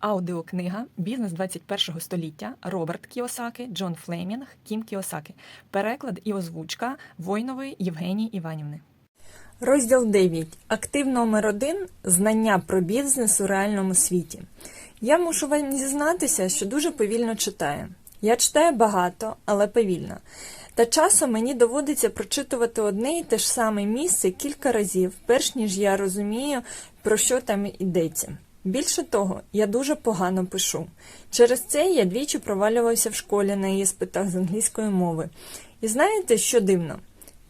Аудіокнига Бізнес 21 століття Роберт Кіосаки, Джон Флемінг, Кім Кіосаки. Переклад і озвучка Войнової Євгенії Іванівни. Розділ 9. Актив номер 1 Знання про бізнес у реальному світі. Я мушу вам зізнатися, що дуже повільно читаю. Я читаю багато, але повільно. Та часом мені доводиться прочитувати одне і те ж саме місце кілька разів, перш ніж я розумію, про що там йдеться. Більше того, я дуже погано пишу. Через це я двічі провалювався в школі на іспитах з англійської мови. І знаєте, що дивно?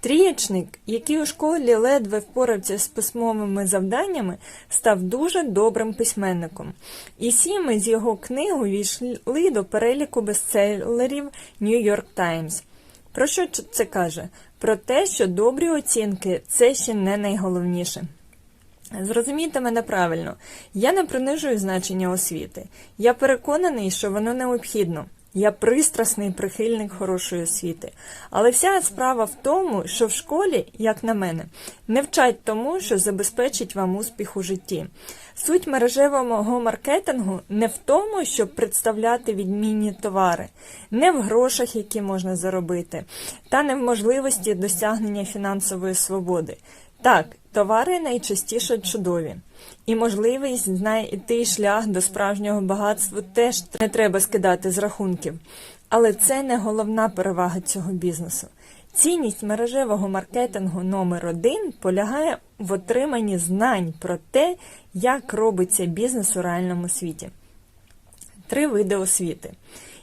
Трієчник, який у школі ледве впорався з письмовими завданнями, став дуже добрим письменником. І сіми з його книг увійшли до переліку бестселерів New York Times. Про що це каже? Про те, що добрі оцінки це ще не найголовніше. Зрозумійте мене правильно, я не принижую значення освіти. Я переконаний, що воно необхідно. Я пристрасний прихильник хорошої освіти. Але вся справа в тому, що в школі, як на мене, не вчать тому, що забезпечить вам успіх у житті. Суть мережевого маркетингу не в тому, щоб представляти відмінні товари, не в грошах, які можна заробити, та не в можливості досягнення фінансової свободи. Так, товари найчастіше чудові, і можливість знайти шлях до справжнього багатства теж не треба скидати з рахунків. Але це не головна перевага цього бізнесу. Цінність мережевого маркетингу номер один полягає в отриманні знань про те, як робиться бізнес у реальному світі. Три види освіти.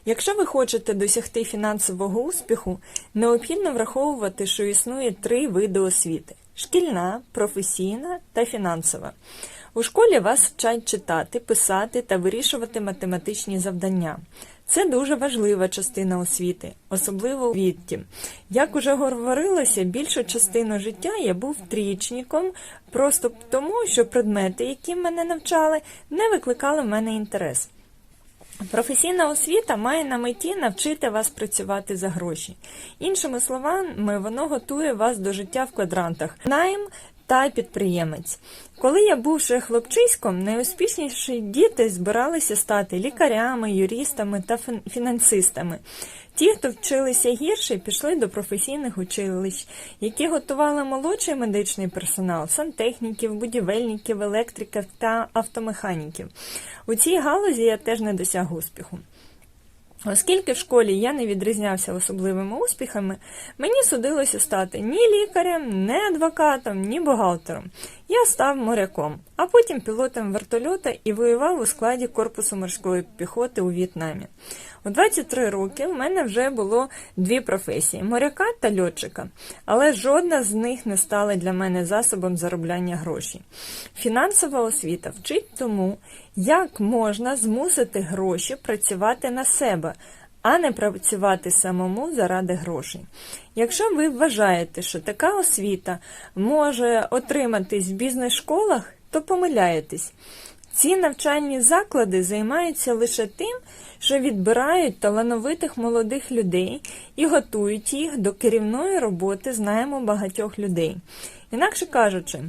Якщо ви хочете досягти фінансового успіху, необхідно враховувати, що існує три види освіти шкільна, професійна та фінансова. У школі вас вчать читати, писати та вирішувати математичні завдання. Це дуже важлива частина освіти, особливо у відті. Як уже говорилося, більшу частину життя я був трічником, просто тому, що предмети, які мене навчали, не викликали в мене інтерес. Професійна освіта має на меті навчити вас працювати за гроші. Іншими словами, воно готує вас до життя в квадрантах, найм та підприємець. Коли я був ще хлопчиськом, найуспішніші діти збиралися стати лікарями, юристами та фінансистами. Ті, хто вчилися гірше, пішли до професійних училищ, які готували молодший медичний персонал, сантехніків, будівельників, електриків та автомеханіків. У цій галузі я теж не досяг успіху. Оскільки в школі я не відрізнявся особливими успіхами, мені судилося стати ні лікарем, ні адвокатом, ні бухгалтером. Я став моряком, а потім пілотом вертольота і воював у складі корпусу морської піхоти у В'єтнамі. У 23 роки в мене вже було дві професії моряка та льотчика, але жодна з них не стала для мене засобом заробляння грошей. Фінансова освіта вчить тому, як можна змусити гроші працювати на себе. А не працювати самому заради грошей. Якщо ви вважаєте, що така освіта може отриматись в бізнес-школах, то помиляєтесь. Ці навчальні заклади займаються лише тим, що відбирають талановитих молодих людей і готують їх до керівної роботи знаємо багатьох людей. Інакше кажучи,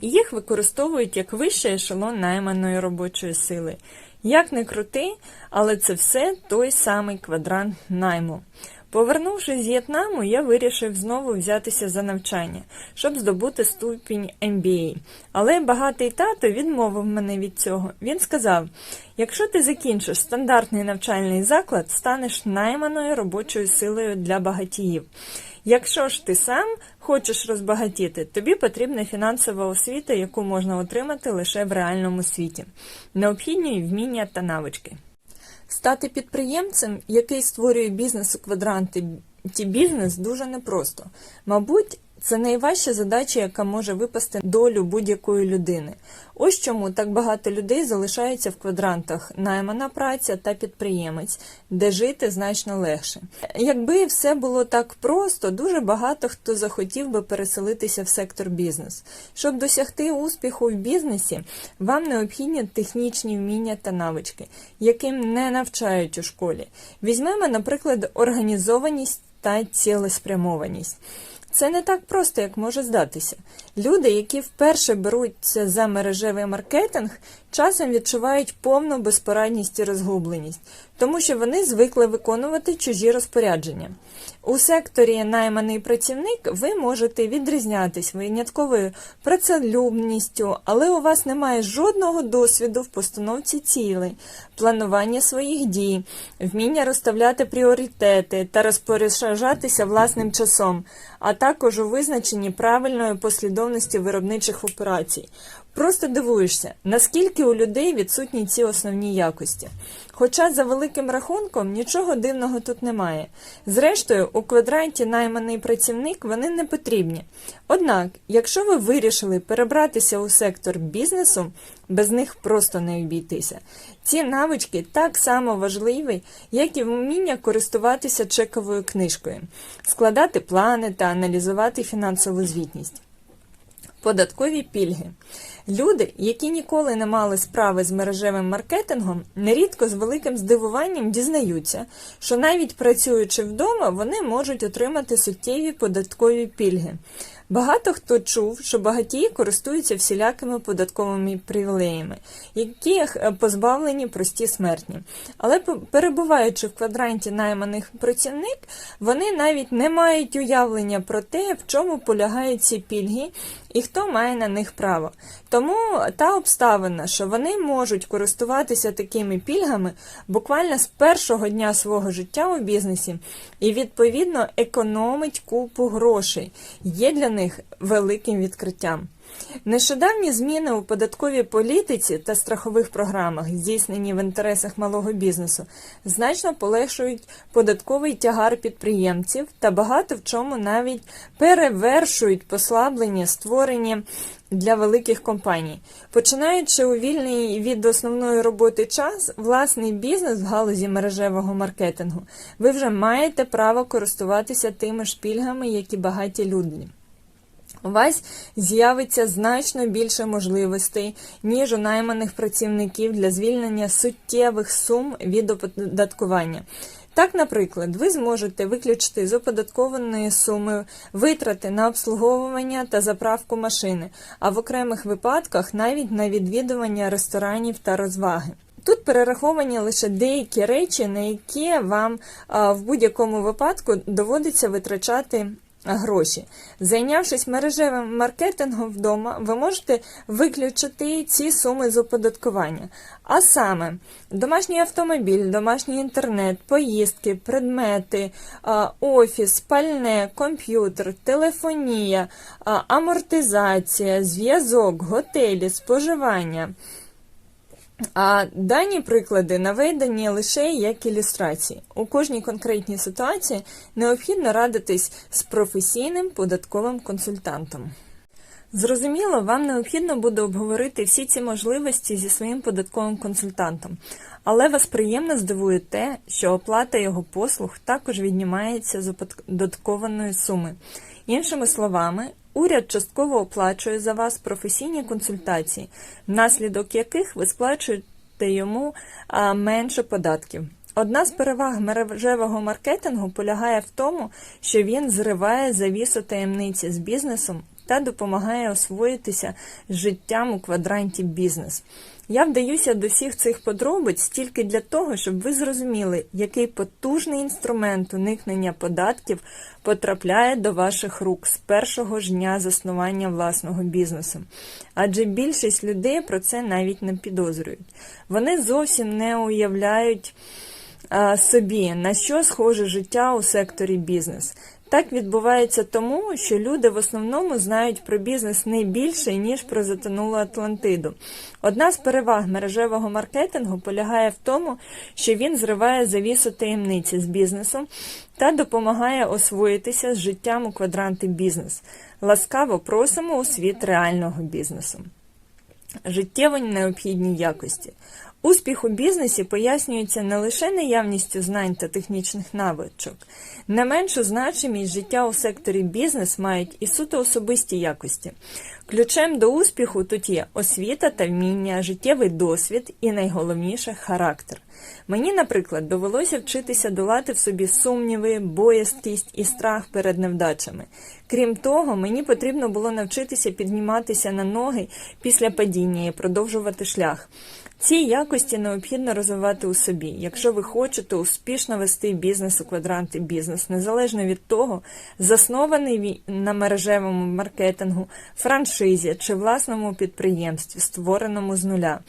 їх використовують як вищий ешелон найманої робочої сили. Як не крути, але це все той самий квадрант найму. Повернувшись з В'єтнаму, я вирішив знову взятися за навчання, щоб здобути ступінь MBA. Але багатий тато відмовив мене від цього. Він сказав: якщо ти закінчиш стандартний навчальний заклад, станеш найманою робочою силою для багатіїв. Якщо ж ти сам хочеш розбагатіти, тобі потрібна фінансова освіта, яку можна отримати лише в реальному світі, необхідні вміння та навички. Стати підприємцем, який створює бізнес у квадранті бізнес, дуже непросто. Мабуть, це найважча задача, яка може випасти долю будь-якої людини. Ось чому так багато людей залишаються в квадрантах наймана праця та підприємець, де жити значно легше. Якби все було так просто, дуже багато хто захотів би переселитися в сектор бізнес. Щоб досягти успіху в бізнесі, вам необхідні технічні вміння та навички, яким не навчають у школі. Візьмемо, наприклад, організованість та цілеспрямованість. Це не так просто, як може здатися. Люди, які вперше беруться за мережевий маркетинг, часом відчувають повну безпорадність і розгубленість, тому що вони звикли виконувати чужі розпорядження. У секторі найманий працівник ви можете відрізнятись винятковою працелюбністю, але у вас немає жодного досвіду в постановці цілей, планування своїх дій, вміння розставляти пріоритети та розпоряджатися власним часом, а також у визначенні правильної послідовності виробничих операцій. Просто дивуєшся, наскільки у людей відсутні ці основні якості. Хоча за великим рахунком нічого дивного тут немає. Зрештою, у квадранті найманий працівник вони не потрібні. Однак, якщо ви вирішили перебратися у сектор бізнесу, без них просто не обійтися. Ці навички так само важливі, як і вміння користуватися чековою книжкою, складати плани та аналізувати фінансову звітність. Податкові пільги. Люди, які ніколи не мали справи з мережевим маркетингом, нерідко з великим здивуванням дізнаються, що навіть працюючи вдома, вони можуть отримати суттєві податкові пільги. Багато хто чув, що багатії користуються всілякими податковими привілеями, яких е, позбавлені прості смертні. Але перебуваючи в квадранті найманих працівник, вони навіть не мають уявлення про те, в чому полягають ці пільги і хто має на них право. Тому та обставина, що вони можуть користуватися такими пільгами буквально з першого дня свого життя у бізнесі і, відповідно, економить купу грошей, є для них великим відкриттям. Нещодавні зміни у податковій політиці та страхових програмах, здійснені в інтересах малого бізнесу, значно полегшують податковий тягар підприємців та багато в чому навіть перевершують послаблення, створені для великих компаній. Починаючи у вільний від основної роботи час, власний бізнес в галузі мережевого маркетингу, ви вже маєте право користуватися тими ж пільгами, як і багаті люди. У вас з'явиться значно більше можливостей, ніж у найманих працівників для звільнення суттєвих сум від оподаткування. Так, наприклад, ви зможете виключити з оподаткованої суми витрати на обслуговування та заправку машини, а в окремих випадках навіть на відвідування ресторанів та розваги. Тут перераховані лише деякі речі, на які вам в будь-якому випадку доводиться витрачати гроші. Зайнявшись мережевим маркетингом вдома, ви можете виключити ці суми з оподаткування. А саме, домашній автомобіль, домашній інтернет, поїздки, предмети, офіс, пальне, комп'ютер, телефонія, амортизація, зв'язок, готелі, споживання. А дані приклади наведені лише як ілюстрації. У кожній конкретній ситуації необхідно радитись з професійним податковим консультантом. Зрозуміло, вам необхідно буде обговорити всі ці можливості зі своїм податковим консультантом, але вас приємно здивує те, що оплата його послуг також віднімається з оподаткованої суми. Іншими словами, Уряд частково оплачує за вас професійні консультації, внаслідок яких ви сплачуєте йому менше податків. Одна з переваг мережевого маркетингу полягає в тому, що він зриває завісу таємниці з бізнесом та допомагає освоїтися життям у квадранті бізнес. Я вдаюся до всіх цих подробиць тільки для того, щоб ви зрозуміли, який потужний інструмент уникнення податків потрапляє до ваших рук з першого ж дня заснування власного бізнесу. Адже більшість людей про це навіть не підозрюють. Вони зовсім не уявляють собі, на що схоже життя у секторі бізнес. Так відбувається тому, що люди в основному знають про бізнес не більше, ніж про затонулу Атлантиду. Одна з переваг мережевого маркетингу полягає в тому, що він зриває завісу таємниці з бізнесу та допомагає освоїтися з життям у квадранти бізнес. Ласкаво просимо у світ реального бізнесу. Життєво необхідні якості. Успіх у бізнесі пояснюється не лише наявністю знань та технічних навичок. Не меншу значимість життя у секторі бізнес мають і суто особисті якості. Ключем до успіху тут є освіта та вміння, життєвий досвід і найголовніше характер. Мені, наприклад, довелося вчитися долати в собі сумніви, боязкість і страх перед невдачами. Крім того, мені потрібно було навчитися підніматися на ноги після падіння і продовжувати шлях. Ці якості необхідно розвивати у собі, якщо ви хочете успішно вести бізнес у квадранти бізнес, незалежно від того, заснований на мережевому маркетингу, франшизі чи власному підприємстві, створеному з нуля.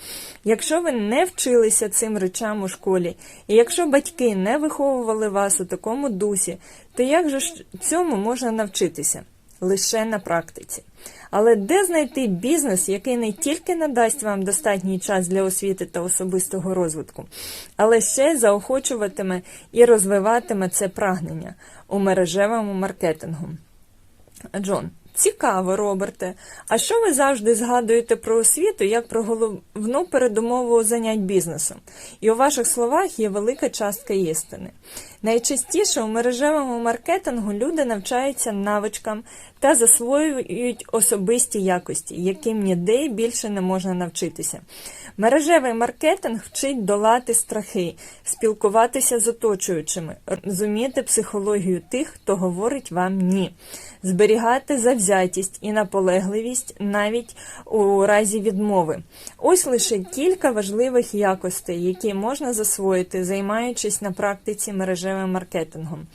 Якщо ви не вчилися цим речам у школі, і якщо батьки не виховували вас у такому дусі, то як же цьому можна навчитися? Лише на практиці. Але де знайти бізнес, який не тільки надасть вам достатній час для освіти та особистого розвитку, але ще й заохочуватиме і розвиватиме це прагнення у мережевому маркетингу? Джон, цікаво, Роберте. А що ви завжди згадуєте про освіту як про головну передумову занять бізнесом? І у ваших словах є велика частка істини. Найчастіше у мережевому маркетингу люди навчаються навичкам та засвоюють особисті якості, яким ніде більше не можна навчитися. Мережевий маркетинг вчить долати страхи, спілкуватися з оточуючими, розуміти психологію тих, хто говорить вам ні, зберігати завзятість і наполегливість навіть у разі відмови. Ось лише кілька важливих якостей, які можна засвоїти, займаючись на практиці мережевим маркетингом.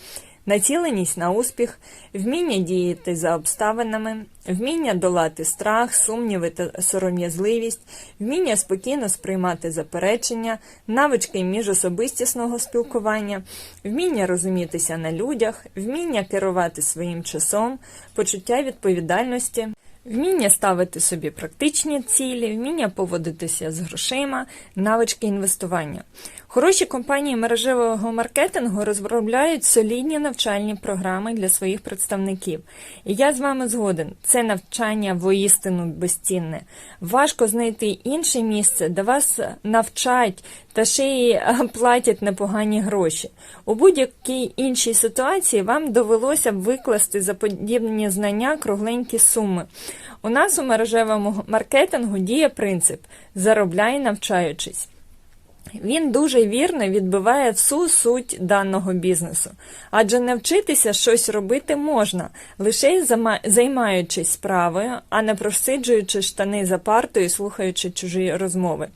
Націленість на успіх, вміння діяти за обставинами, вміння долати страх, сумніви та сором'язливість, вміння спокійно сприймати заперечення, навички міжособистісного спілкування, вміння розумітися на людях, вміння керувати своїм часом, почуття відповідальності. Вміння ставити собі практичні цілі, вміння поводитися з грошима, навички інвестування. Хороші компанії мережевого маркетингу розробляють солідні навчальні програми для своїх представників. І я з вами згоден, це навчання воістину безцінне. Важко знайти інше місце, де вас навчать та ще й платять непогані гроші. У будь-якій іншій ситуації вам довелося б викласти за подібні знання кругленькі суми. У нас у мережевому маркетингу діє принцип заробляй навчаючись. Він дуже вірно відбиває всю суть даного бізнесу, адже навчитися щось робити можна, лише займаючись справою, а не просиджуючи штани за партою і слухаючи чужі розмови.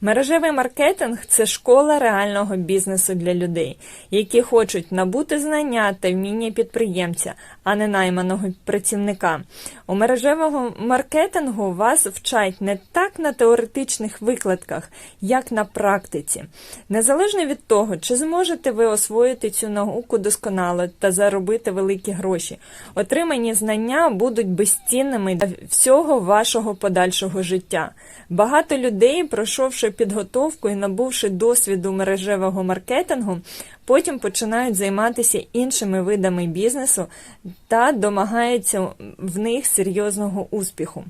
Мережевий маркетинг це школа реального бізнесу для людей, які хочуть набути знання та вміння підприємця, а не найманого працівника. У мережевому маркетингу вас вчать не так на теоретичних викладках, як на практиці. Незалежно від того, чи зможете ви освоїти цю науку досконало та заробити великі гроші, отримані знання будуть безцінними для всього вашого подальшого життя. Багато людей, пройшовши підготовку і набувши досвіду мережевого маркетингу, потім починають займатися іншими видами бізнесу та домагаються в них серйозного успіху.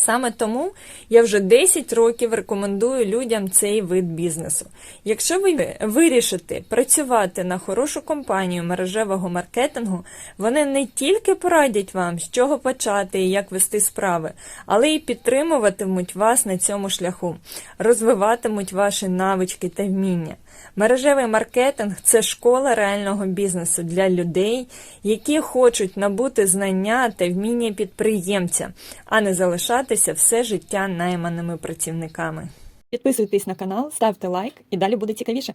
Саме тому я вже 10 років рекомендую людям цей вид бізнесу. Якщо ви вирішите працювати на хорошу компанію мережевого маркетингу, вони не тільки порадять вам, з чого почати і як вести справи, але й підтримуватимуть вас на цьому шляху, розвиватимуть ваші навички та вміння. Мережевий маркетинг це школа реального бізнесу для людей, які хочуть набути знання та вміння підприємця, а не залишатися все життя найманими працівниками. Підписуйтесь на канал, ставте лайк і далі буде цікавіше.